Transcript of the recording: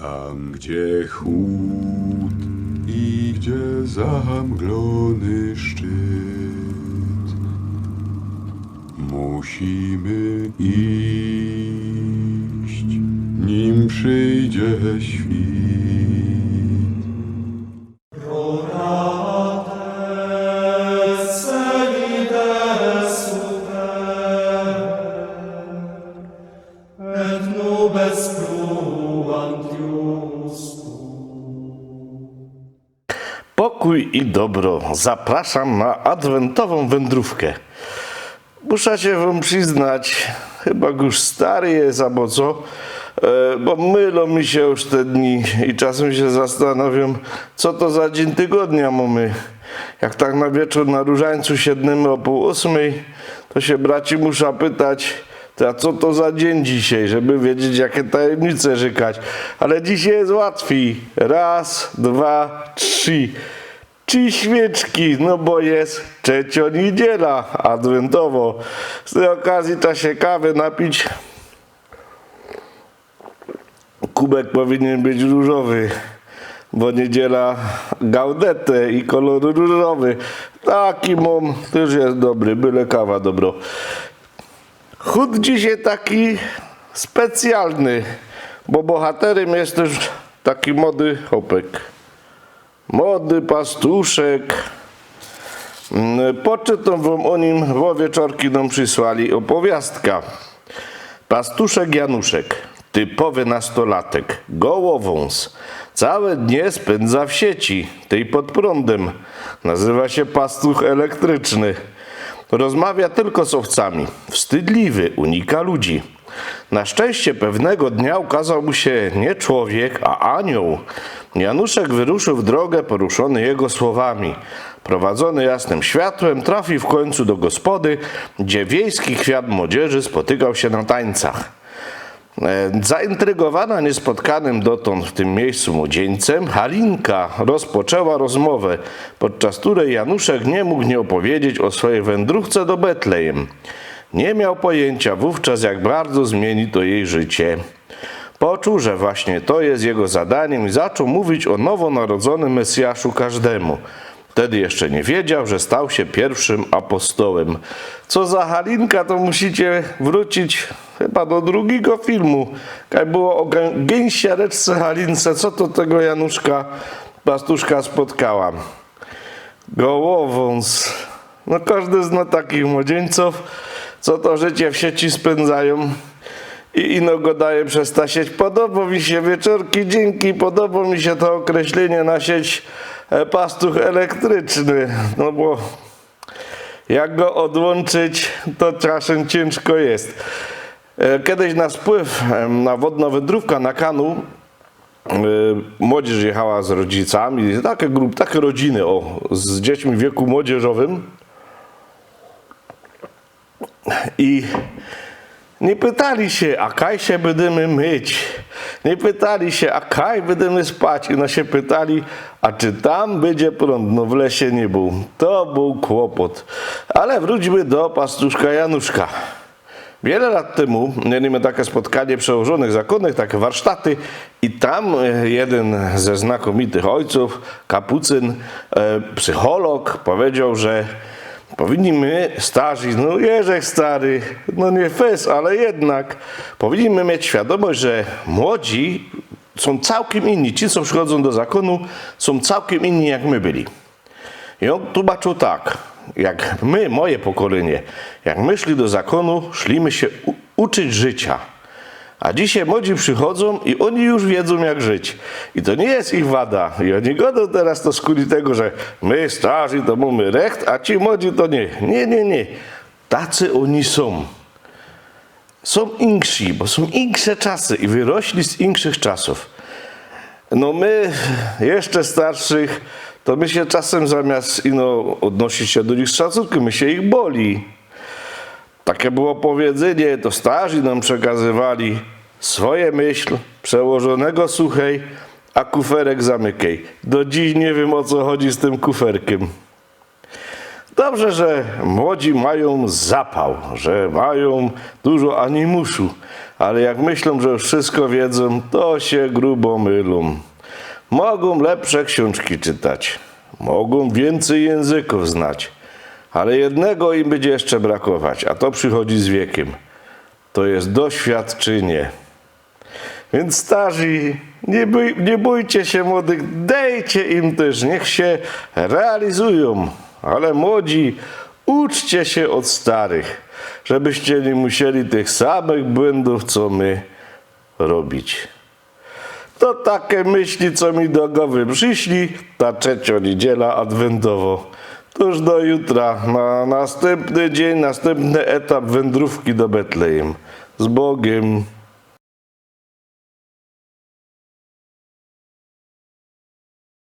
Tam, gdzie chłód i gdzie zamglony szczyt, musimy iść, nim przyjdzie świt. Pokój i dobro. Zapraszam na adwentową wędrówkę. Muszę się wam przyznać, chyba już stary jest albo co, e, bo mylą mi się już te dni i czasem się zastanawiam, co to za dzień tygodnia mamy. Jak tak na wieczór na różańcu siedniemy o pół ósmej, to się braci muszę pytać, a co to za dzień dzisiaj, żeby wiedzieć, jakie tajemnice żykać. Ale dzisiaj jest łatwiej. Raz, dwa, trzy. Trzy świeczki, no bo jest trzecia niedziela adwentowo. Z tej okazji trzeba się kawy napić. Kubek powinien być różowy, bo niedziela gaudete i kolor różowy. Taki mam, też jest dobry, byle kawa dobro. Chód dzisiaj taki specjalny, bo bohaterem jest też taki młody chłopek. Młody pastuszek. Mm, Poczytam wam o nim, bo wieczorki nam przysłali opowiastka. Pastuszek Januszek, typowy nastolatek, gołowąs. Całe dnie spędza w sieci, tej pod prądem. Nazywa się pastuch elektryczny. Rozmawia tylko z owcami. Wstydliwy, unika ludzi. Na szczęście pewnego dnia ukazał mu się nie człowiek, a anioł. Januszek wyruszył w drogę poruszony jego słowami. Prowadzony jasnym światłem trafił w końcu do gospody, gdzie wiejski kwiat młodzieży spotykał się na tańcach. E, Zaintrygowana niespotkanym dotąd w tym miejscu młodzieńcem, Halinka rozpoczęła rozmowę, podczas której Januszek nie mógł nie opowiedzieć o swojej wędrówce do Betlejem. Nie miał pojęcia wówczas, jak bardzo zmieni to jej życie. Poczuł, że właśnie to jest jego zadaniem i zaczął mówić o nowonarodzonym Mesjaszu każdemu. Wtedy jeszcze nie wiedział, że stał się pierwszym apostołem. Co za Halinka, to musicie wrócić chyba do drugiego filmu. Jak było o gę- gęsiareczce Halince, co to tego Januszka pastuszka spotkała. Gołowąs. No każdy zna takich młodzieńców, co to życie w sieci spędzają i ino go daje przez ta sieć. Podoba mi się wieczorki, dzięki, podoba mi się to określenie na sieć e, pastuch elektryczny, no bo jak go odłączyć, to czasem ciężko jest. E, Kiedyś na spływ na wodna wędrówka na kanu e, młodzież jechała z rodzicami, takie grup, takie rodziny o, z dziećmi w wieku młodzieżowym i nie pytali się, a kaj się będziemy myć. Nie pytali się, a kaj będziemy spać. I no się pytali, a czy tam będzie prąd? No w lesie nie był. To był kłopot. Ale wróćmy do pastuszka Januszka. Wiele lat temu mieliśmy takie spotkanie przełożonych zakonnych, takie warsztaty i tam e, jeden ze znakomitych ojców, kapucyn, e, psycholog powiedział, że powinniśmy starzy, no Jerzek stary, no nie fes, ale jednak powinniśmy mieć świadomość, że młodzi są całkiem inni. Ci, co przychodzą do zakonu, są całkiem inni jak my byli. I on tłumaczył tak, jak my, moje pokolenie, jak my szli do zakonu, szlimy się uczyć życia. A dzisiaj młodzi przychodzą i oni już wiedzą jak żyć. I to nie jest ich wada. I oni godą teraz to skuli tego, że my starzy to mamy recht, a ci młodzi to nie. Nie, nie, nie. Tacy oni są. Są inkrzy, bo są inksze czasy i wyrośli z inkszych czasów. No my, jeszcze starszych, to my się czasem zamiast ino, odnosić się do nich z szacunkiem, my się ich boli. Takie było powiedzenie, to starzy nam przekazywali swoje myśl, przełożonego suchej, a kuferek zamykaj. Do dziś nie wiem o co chodzi z tym kuferkiem. Dobrze, że młodzi mają zapał, że mają dużo animuszu, Ale jak myślą, że już wszystko wiedzą, to się grubo mylą. Mogą lepsze książki czytać, mogą więcej języków znać, ale jednego im będzie jeszcze brakować, a to przychodzi z wiekiem. To jest doświadczenie. Więc starzy, nie, bój, nie bójcie się młodych, dejcie im też, niech się realizują. Ale młodzi, uczcie się od starych, żebyście nie musieli tych samych błędów, co my, robić. To takie myśli, co mi do głowy przyszli, ta trzecia niedziela adwentowo. To już do jutra, na następny dzień, następny etap wędrówki do Betlejem. Z Bogiem.